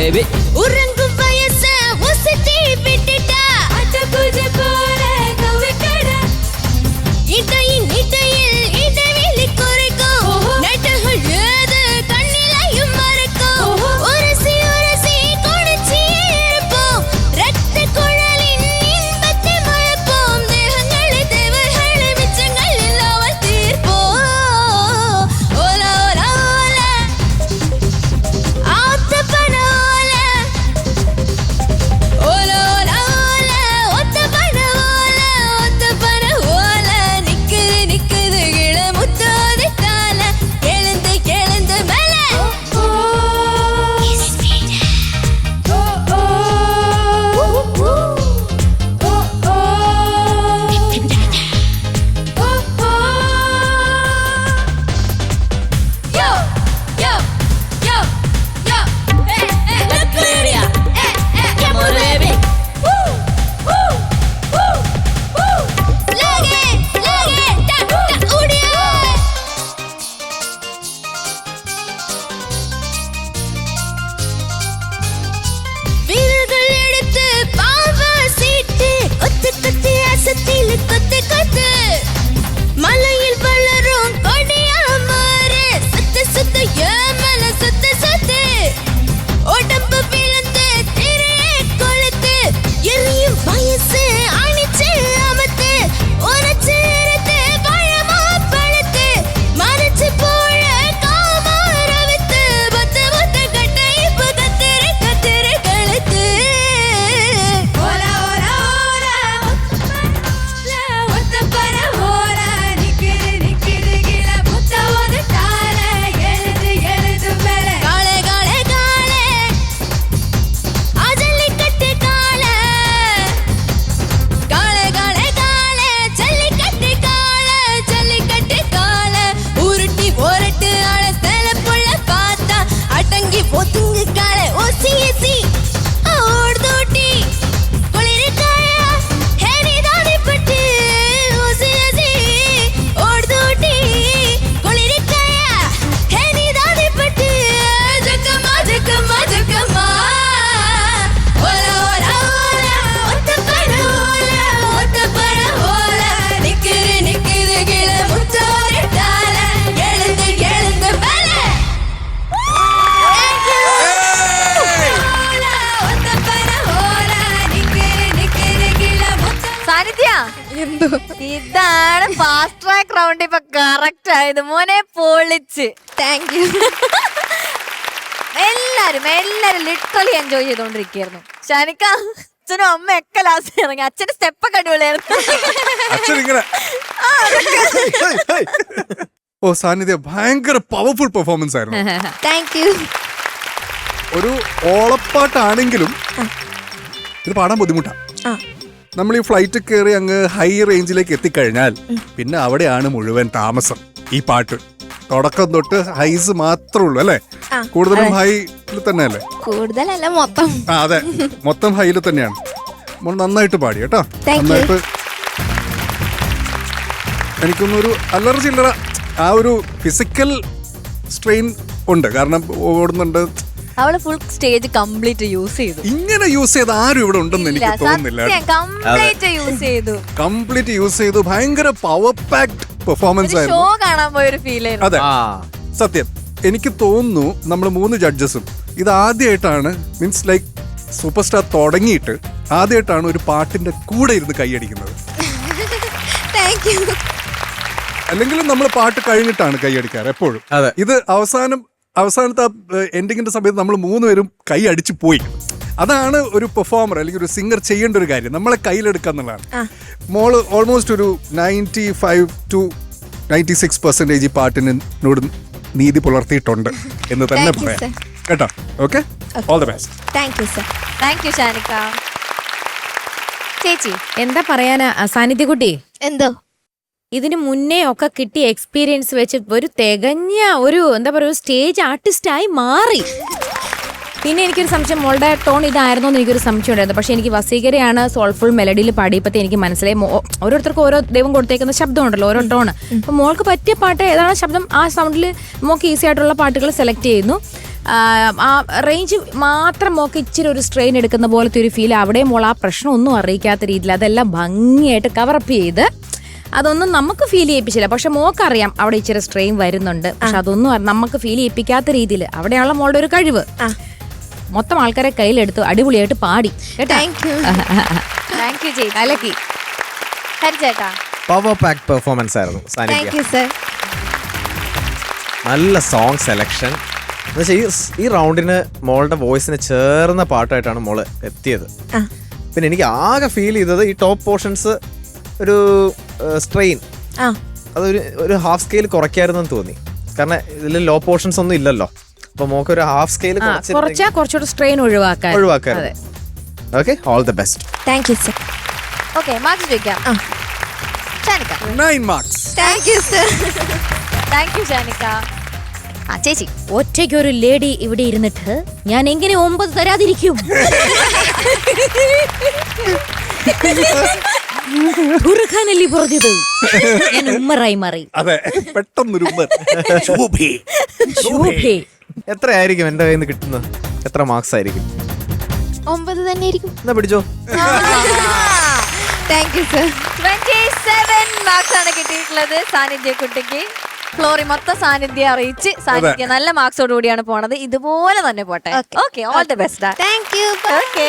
Baby உறங்க அசத்தில் கொத்து கொத்து. மலையில் റൗണ്ട് ഇപ്പൊ കറക്റ്റ് ആയത്. മോനെ പൊളിച്ച്. താങ്ക് യു എല്ലാരും എല്ലാരും ലിറ്ററലി എൻജോയ് ചെയ്തോണ്ടിരിക്കുന്നു ഷാനിക്ക അച്ഛനും അമ്മയൊക്കെ ലാസ്റ്റ് ഇറങ്ങി. അച്ഛന്റെ അടിപൊളിയായിരുന്നു. ഇങ്ങനെ. Hey, hey. ഓ സാന്നിധ്യ ഭയങ്കര പവർഫുൾ പെർഫോമൻസ് ആയിരുന്നു. താങ്ക് യു ഒരു ഓളപ്പാട്ടാണെങ്കിലും ഇത് പാടാൻ ബുദ്ധിമുട്ടാണ് നമ്മൾ ഈ ഫ്ലൈറ്റ് കയറി അങ്ങ് ഹൈ റേഞ്ചിലേക്ക് എത്തിക്കഴിഞ്ഞാൽ പിന്നെ അവിടെയാണ് മുഴുവൻ താമസം. ഈ പാട്ട് തുടക്കം തൊട്ട് ഹൈസ് മാത്രമേ ഉള്ളൂ അല്ലേ? കൂടുതലും ഹൈയിൽ തന്നെ അല്ലേ കൂടുതലല്ല മൊത്തം. ആ അതെ. മൊത്തം ഹൈയിൽ തന്നെയാണ്. മോൾ നന്നായിട്ട് പാടി കേട്ടോ. നന്നായിട്ട്. എനിക്കൊന്നൊരു അല്ലറ ചില്ലറ ആ ഒരു ഫിസിക്കൽ സ്ട്രെയിൻ ഉണ്ട്. കാരണം ഓടുന്നുണ്ട് അവൾ ഫുൾ സ്റ്റേജ് കംപ്ലീറ്റ് യൂസ് ചെയ്തു. ഇങ്ങനെ യൂസ് ചെയ്ത് ആരും ഇവിടെ ഉണ്ടെന്ന് എനിക്ക് തോന്നുന്നില്ല കംപ്ലീറ്റ് യൂസ് ചെയ്തു. കംപ്ലീറ്റ് യൂസ് ചെയ്തു. ഭയങ്കര പവർ പാക്ഡ് പെർഫോമൻസ് ആയിരുന്നു. ഷോ കാണാൻ പോയ ഒരു ഫീൽ ആയിരുന്നു. അതെ. സത്യം. എനിക്ക് തോന്നുന്നു നമ്മൾ മൂന്ന് ജഡ്ജസും ഇത് ആദ്യമായിട്ടാണ് മീൻസ് ലൈക് സൂപ്പർ സ്റ്റാർ തുടങ്ങിയിട്ട് ആദ്യമായിട്ടാണ് ഒരു പാട്ടിന്റെ കൂടെ ഇരുന്ന് കൈയടിക്കുന്നത് താങ്ക് യു അല്ലെങ്കിലും നമ്മൾ പാട്ട് കഴിഞ്ഞിട്ടാണ് കൈയടിക്കാറ് എപ്പോഴും. ഇത് അവസാനം അവസാനത്തെ എൻഡിങ്ങിന്റെ സമയത്ത് നമ്മൾ മൂന്നുപേരും കൈ അടിച്ചു പോയി. അതാണ് ഒരു പെർഫോമർ അല്ലെങ്കിൽ ഒരു സിംഗർ ചെയ്യേണ്ട ഒരു കാര്യം. നമ്മളെ കയ്യിലെടുക്കുക എന്നുള്ളതാണ്. മോൾ ഓൾമോസ്റ്റ് ഒരു ninety five to ninety six percentage ഈ പാട്ടിനോട് നീതി പുലർത്തിയിട്ടുണ്ട് എന്ന് തന്നെ പറയാം. കേട്ടോ? Okay all the best thank you sir thank you Shanika ചേച്ചി എന്താ പറയാനാ? സാന്നിധ്യ കുട്ടി എന്തോ? ഇതിന് മുന്നേ ഒക്കെ കിട്ടിയ എക്സ്പീരിയൻസ് വെച്ച് ഒരു തികഞ്ഞ ഒരു എന്താ പറയുക സ്റ്റേജ് ആർട്ടിസ്റ്റായി മാറി. പിന്നെ എനിക്കൊരു സംശയം മോളുടെ ടോൺ ഇതായിരുന്നോ എന്ന് എനിക്കൊരു സംശയം ഉണ്ടായിരുന്നു. പക്ഷേ എനിക്ക് വസീകരയാണ് സോൾഫുൾ മെലഡിയിൽ പാടിയപ്പോഴത്തെ എനിക്ക് മനസ്സിലായി. ഓരോരുത്തർക്കും ഓരോ ദൈവം കൊടുത്തേക്കുന്ന ശബ്ദം ഉണ്ടല്ലോ ഓരോ ടോൺ അപ്പോൾ മോൾക്ക് പറ്റിയ പാട്ട് ഏതാണ് ശബ്ദം? ആ സൗണ്ടിൽ മോൾക്ക് ഈസി ആയിട്ടുള്ള പാട്ടുകൾ സെലക്ട് ചെയ്യുന്നു. ആ റേഞ്ച് മാത്രം മോക്ക് ഇച്ചിരി ഒരു സ്ട്രെയിൻ എടുക്കുന്ന പോലത്തെ ഒരു ഫീൽ അവിടെ മോൾ ആ പ്രശ്നമൊന്നും അറിയിക്കാത്ത രീതിയിൽ അതെല്ലാം ഭംഗിയായിട്ട് കവറപ്പ് ചെയ്ത് അതൊന്നും നമുക്ക് ഫീൽ ചെയ്യിപ്പിച്ചില്ല. പക്ഷെ മോക്കറിയാം അവിടെ ഇച്ചിരി സ്ട്രെയിൻ വരുന്നുണ്ട്. പക്ഷെ അതൊന്നും നമുക്ക് ഫീൽ ചെയ്യിപ്പിക്കാത്ത രീതിയിൽ അവിടെയുള്ള മോളുടെ ഒരു കഴിവ്. മൊത്തം ആൾക്കാരെ കയ്യിലെടുത്തു അടിപൊളിയായിട്ട് പാടി. പവർ പാക്ക് പെർഫോമൻസ് ആയിരുന്നു നല്ല സോങ് സെലക്ഷൻ ഈ ഈ റൗണ്ടിന് മോളുടെ വോയിസിന് ചേർന്ന പാട്ടായിട്ടാണ് മോൾ എത്തിയത്. പിന്നെ എനിക്ക് ആകെ ഫീൽ ചെയ്തത് ഈ ടോപ്പ് പോർഷൻസ് ഒരു സ്ട്രെയിൻ ആ. അതൊരു ഒരു ഹാഫ് സ്കെയിൽ കുറയ്ക്കായിരുന്നെന്ന് തോന്നി. കാരണം ഇതിൽ ലോ പോർഷൻസ് ഒന്നും ഇല്ലല്ലോ. അപ്പൊ മോക്ക് ഒരു ഹാഫ് സ്കെയിൽ കുറച്ചാ കുറച്ചുകൂടെ സ്ട്രെയിൻ ഒഴിവാക്കാൻ. ഒഴിവാക്കാൻ. Okay all the best thank you sir okay marks ചോദിക്കാം. ആ. Shanika. Nine marks thank you sir thank you Shanika. ആ ചേച്ചി ഒറ്റയ്ക്ക് ഒരു ലേഡി ഇവിടെ ഇരുന്നിട്ട് ഞാൻ എങ്ങനെ ഒമ്പത് തരാതിരിക്കും? തുറക്കാനല്ലേ പറഞ്ഞത്? ഞാൻ ഉമ്മറായി മാറി. അതെ പെട്ടെന്നൊരു ഉമ്മർ. ശോഭേ. ശോഭേ. എത്ര ആയിരിക്കും എന്റെ കയ്യിൽ നിന്ന് കിട്ടുന്നത്? എത്ര മാർക്സ് ആയിരിക്കും? ഒമ്പത് തന്നെ ആയിരിക്കും. എന്നാ പിടിച്ചോ? Thank you sir twenty seven marks ആണ് കിട്ടിയിട്ടുള്ളത് സാന്നിധ്യ കുട്ടിക്ക്. ഫ്ലോറി മൊത്തം സാന്നിധ്യം അറിയിച്ച് സാന്നിധ്യ നല്ല മാർക്സോട് കൂടിയാണ് പോണത്. ഇതുപോലെ തന്നെ പോട്ടെ. Okay all the best thank you okay